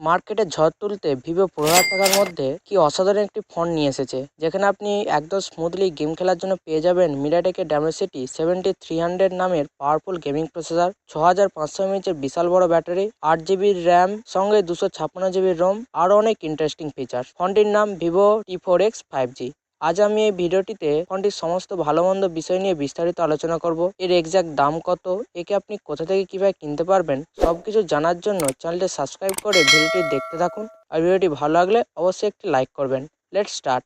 মার্কেটে ঝড় তুলতে ভিভো পনেরো হাজার টাকার মধ্যে কি অসাধারণ একটি ফোন নিয়ে এসেছে, যেখানে আপনি একদম স্মুথলি গেম খেলার জন্য পেয়ে যাবেন মিডাটেকের ড্যামোসিটি সেভেন্টি থ্রি হান্ড্রেড নামের পাওয়ারফুল গেমিং প্রসেসর ছ হাজার পাঁচশো এমএচের বিশাল বড় ব্যাটারি, আট জিবির র্যাম সঙ্গে দুশো ছাপ্পান্ন জিবির রোম আরও অনেক ইন্টারেস্টিং ফিচার ফোনটির নাম Vivo T four X five G. আজ আমি এই ভিডিওটিতে ফোনটির সমস্ত ভালো মন্দ বিষয় নিয়ে বিস্তারিত আলোচনা করব, এর এক্স্যাক্ট দাম কত, একে আপনি কোথা থেকে কীভাবে কিনতে পারবেন সব কিছু জানার জন্য চ্যানেলটি সাবস্ক্রাইব করে ভিডিওটি দেখতে থাকুন। আর ভিডিওটি ভালো লাগলে অবশ্যই একটি লাইক করবেন। লেট স্টার্ট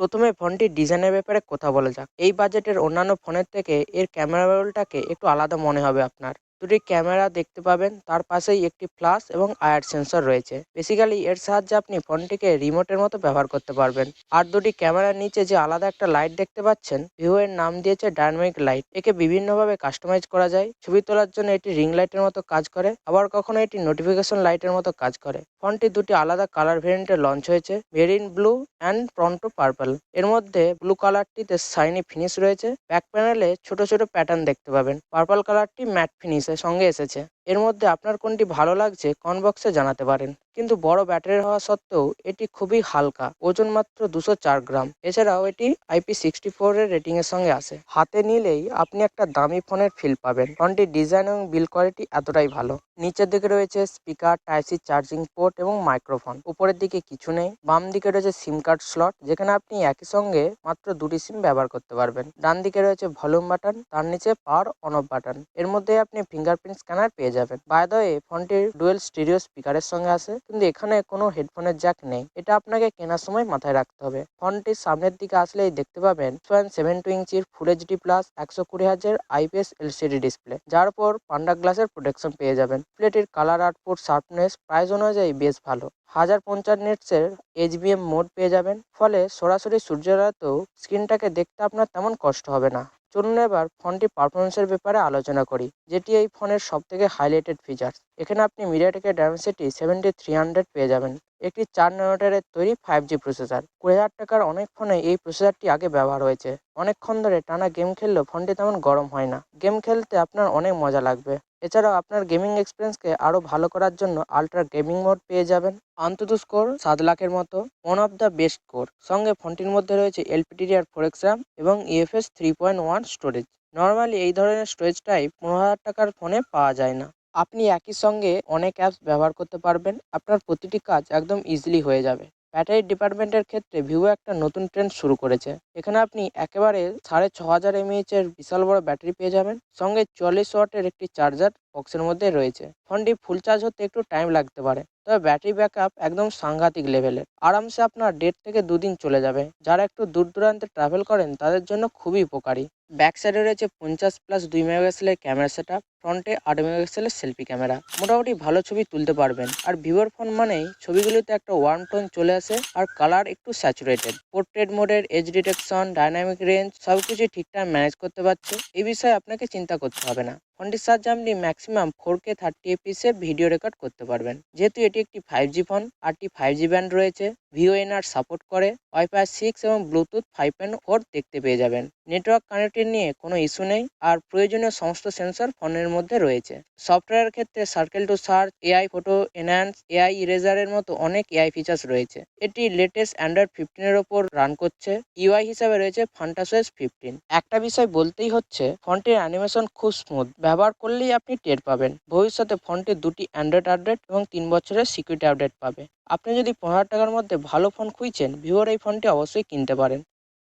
প্রথমে ফোনটির ডিজাইনের ব্যাপারে কথা বলা যাক। এই বাজেটের অন্যান্য ফোনের থেকে এর ক্যামেরা রোলটাকে একটু আলাদা মনে হবে আপনার। দুটি ক্যামেরা দেখতে পাবেন, তার পাশেই একটি ফ্লাশ এবং আয়ার সেন্সর রয়েছে। বেসিক্যালি এর সাহায্যে আপনি ফোনটিকে রিমোটের মতো ব্যবহার করতে পারবেন। আর দুটি ক্যামেরার নিচে যে আলাদা একটা লাইট দেখতে পাচ্ছেন ভিভো এর নাম দিয়েছে ডায়নামিক লাইট। একে বিভিন্নভাবে কাস্টমাইজ করা যায়। ছবি তোলার জন্য এটি রিং লাইটের মতো কাজ করে, আবার কখনো এটি নোটিফিকেশন লাইটের মতো কাজ করে। ফোনটি দুটি আলাদা কালার ভেরিয়েন্টে লঞ্চ হয়েছে marine blue and pronto purple. এর মধ্যে ব্লু কালারটিতে শাইনি ফিনিশ রয়েছে। ব্যাক প্যানেলে ছোট ছোট প্যাটার্ন দেখতে পাবেন। পার্পল কালারটি ম্যাট ফিনিশের সঙ্গে এসেছে। এর মধ্যে আপনার কোনটি ভালো লাগছে কমেন্ট বক্সে জানাতে পারেন। কিন্তু বড় ব্যাটারি হওয়া সত্ত্বেও এটি খুবই হালকা, ওজন মাত্র দুশো চার গ্রাম। এছাড়াও এটি আইপি সিক্সটি ফোর এর রেটিং এর সঙ্গে আসে হাতে নিলেই আপনি একটা দামি ফোনের ফিল পাবেন। ফোনটির ডিজাইন এবং বিল কোয়ালিটি এতটাই ভালো। নিচের দিকে রয়েছে speaker type C charging port এবং মাইক্রোফোন উপরের দিকে কিছু নেই, বাম দিকে রয়েছে সিম কার্ড স্লট যেখানে আপনি একই সঙ্গে মাত্র দুটি সিম ব্যবহার করতে পারবেন। ডান দিকে রয়েছে ভলিউম বাটন তার নিচে পাওয়ার অন অফ বাটন এর মধ্যে আপনি ফিঙ্গারপ্রিন্ট স্ক্যানার পেয়ে যাবেন বাই দ্য ওয়ে ফোনটির ডুয়েল স্টিরিও স্পিকারের সঙ্গে আসে কিন্তু এখানে কোনো হেডফোনের জ্যাক নেই। এটা আপনাকে কেনার সময় মাথায় রাখতে হবে। ফোনটির সামনের দিকে আসলেই দেখতে পাবেন পয়েন্ট সেভেন টু ইঞ্চির ফুল এইচডি প্লাস একশো কুড়ি হাজার আইপিএস এলসিডি ডিসপ্লে যার উপর পান্ডা গ্লাসের প্রোটেকশন পেয়ে যাবেন। প্লেটির কালার আউটপুট শার্পনেস প্রাইস অনুযায়ী বেশ ভালো। হাজার পঞ্চাশ নেটসের এইচবিএম মোড পেয়ে যাবেন, ফলে সরাসরি সূর্যের আলোতেও স্ক্রিনটাকে দেখতে আপনার তেমন কষ্ট হবে না। চলুন এবার ফোনটি পারফরমেন্সের ব্যাপারে আলোচনা করি, যেটি এই ফোনের সবথেকে হাইলাইটেড ফিচার্স এখানে আপনি মিডিয়াটেকের ডায়মেন্সিটি সেভেন্টি থ্রি হান্ড্রেড পেয়ে যাবেন। একটি চার ন্যানোটারের তৈরি ফাইভ জি প্রসেসর কুড়ি হাজার টাকার অনেক ফোনে এই প্রসেসরটি আগে ব্যবহার হয়েছে। অনেকক্ষণ ধরে টানা গেম খেললেও ফোনটি তেমন গরম হয় না। গেম খেলতে আপনার অনেক মজা লাগবে। এছাড়াও আপনার গেমিং এক্সপিরিয়েন্সকে আরও ভালো করার জন্য আলট্রা গেমিং মোড পেয়ে যাবেন। অন্তত স্কোর সাত লাখের মতো। One of the best core সঙ্গে ফোনটির মধ্যে রয়েছে এলপিডিডিআর ফোর এক্স র্যাম এবং UFS three point one storage normally এই ধরনের স্টোরেজ টাইপ পনেরো হাজার টাকার ফোনে পাওয়া যায় না। আপনি একই সঙ্গে অনেক অ্যাপস ব্যবহার করতে পারবেন। আপনার প্রতিটি কাজ একদম ইজিলি হয়ে যাবে। ব্যাটারি ডিপার্টমেন্টের ক্ষেত্রে ভিভো একটা নতুন ট্রেন্ড শুরু করেছে। এখানে আপনি একেবারে সাড়ে ছ হাজার এমএইচের বিশাল বড় ব্যাটারি পেয়ে যাবেন। সঙ্গে চল্লিশ ওয়াটের একটি চার্জার বক্সের মধ্যে রয়েছে। ফোনটি ফুল চার্জ হতে একটু টাইম লাগতে পারে, তবে ব্যাটারি ব্যাকআপ একদম সাংঘাতিক লেভেলের আরামসে আপনার দেড় থেকে দুদিন চলে যাবে। যারা একটু দূর দূরান্তে ট্রাভেল করেন, তাদের জন্য খুবই উপকারী। ব্যাক সাইডে রয়েছে পঞ্চাশ প্লাস দুই মেগাপিক্সেলের ক্যামেরা সেট আপ ফ্রন্টে আট মেগাপিক্সেলের সেলফি ক্যামেরা মোটামুটি ভালো ছবি তুলতে পারবেন। আর ভিভোর ফোন মানেই ছবিগুলিতে একটা ওয়ার্ম টোন চলে আসে আর কালার একটু স্যাচুরেটেড পোর্ট্রেট মোডের এজ ডিটেকশন ডাইনামিক রেঞ্জ সব কিছু ঠিকঠাক ম্যানেজ করতে পারছে। এই বিষয়ে আপনাকে চিন্তা করতে হবে না। ফোনটির সাহায্যে আপনি ম্যাক্সিমাম ফোর কে থার্টি এফপিসে ভিডিও রেকর্ড করতে পারবেন। যেহেতু এটি একটি ফাইভ জি ফোন আটটি ফাইভ জি ব্যান্ড রয়েছে। ভিওএনআর সাপোর্ট করে, ওয়াইফাই সিক্স এবং ব্লুটুথ ফাইভ পয়েন্ট ফোর দেখতে পেয়ে যাবেন। নেটওয়ার্ক কানেক্টেড নিয়ে কোনো ইস্যু নেই আর প্রয়োজনীয় সমস্ত সেন্সর ফোনের মধ্যে রয়েছে। সফটওয়্যারের ক্ষেত্রে circle to search, AI photo enhance, AI ইরেজারের মতো অনেক এআই ফিচার্স রয়েছে। এটি লেটেস্ট অ্যান্ড্রয়েড ফিফটিনের ওপর রান করছে। ইউআই হিসাবে রয়েছে ফান্টাসোয়েস ফিফটিন। একটা বিষয় বলতেই হচ্ছে, ফোনটির অ্যানিমেশন খুব স্মুথ। ব্যবহার করলেই আপনি টের পাবেন। ভবিষ্যতে ফোনটি দুটি অ্যান্ড্রয়েড আপডেট এবং তিন বছরের সিকিউরিটি আপডেট পাবে। আপনি যদি পনেরো হাজার টাকার মধ্যে ভালো ফোন খুঁজছেন, ভিভোর এই ফোনটি অবশ্যই কিনতে পারেন।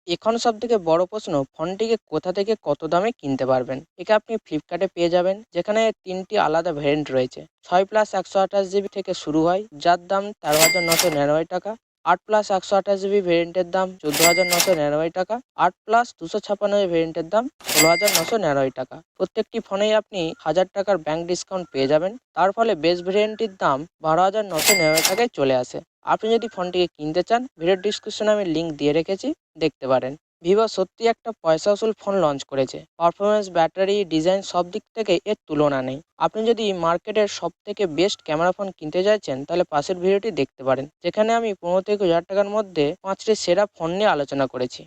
এখন সব থেকে বড় প্রশ্ন ফোনটিকে কোথা থেকে কত দামে কিনতে পারবেন? একে আপনি ফ্লিপকার্টে পেয়ে যাবেন, যেখানে তিনটি আলাদা ভ্যারিয়েন্ট রয়েছে। ছয় প্লাস একশো আঠাশ জিবি থেকে শুরু হয়, যার দাম তেরো হাজার নশো নিরানব্বই টাকা। আট প্লাস একশো আঠাশ জিবি ভেরিয়েন্টের দাম চোদ্দ হাজার নশো নিরানব্বই টাকা। আট প্লাস দুশো ছাপান্ন ভেরিয়েন্টের দাম ষোলো হাজার নশো নিরানব্বই টাকা। প্রত্যেকটি ফোনেই আপনি হাজার টাকার ব্যাঙ্ক ডিসকাউন্ট পেয়ে যাবেন। তার ফলে বেস ভেরিয়েন্টটির দাম বারো হাজার নশো নিরানব্বই টাকায় চলে আসে। আপনি যদি ফোনটিকে কিনতে চান ভিডিও ডিসক্রিপশনে আমি লিঙ্ক দিয়ে রেখেছি, দেখতে পারেন। ভিভো সত্যি একটা পয়সা উসুল ফোন লঞ্চ করেছে। পারফরমেন্স ব্যাটারি ডিজাইন সব দিক থেকে এর তুলনা নেই। আপনি যদি মার্কেটের সব থেকে বেস্ট ক্যামেরা ফোন কিনতে চাইছেন তাহলে পাশের ভিডিওটি দেখতে পারেন, যেখানে আমি পনেরো থেকে হাজার টাকার মধ্যে পাঁচটি সেরা ফোন নিয়ে আলোচনা করেছি।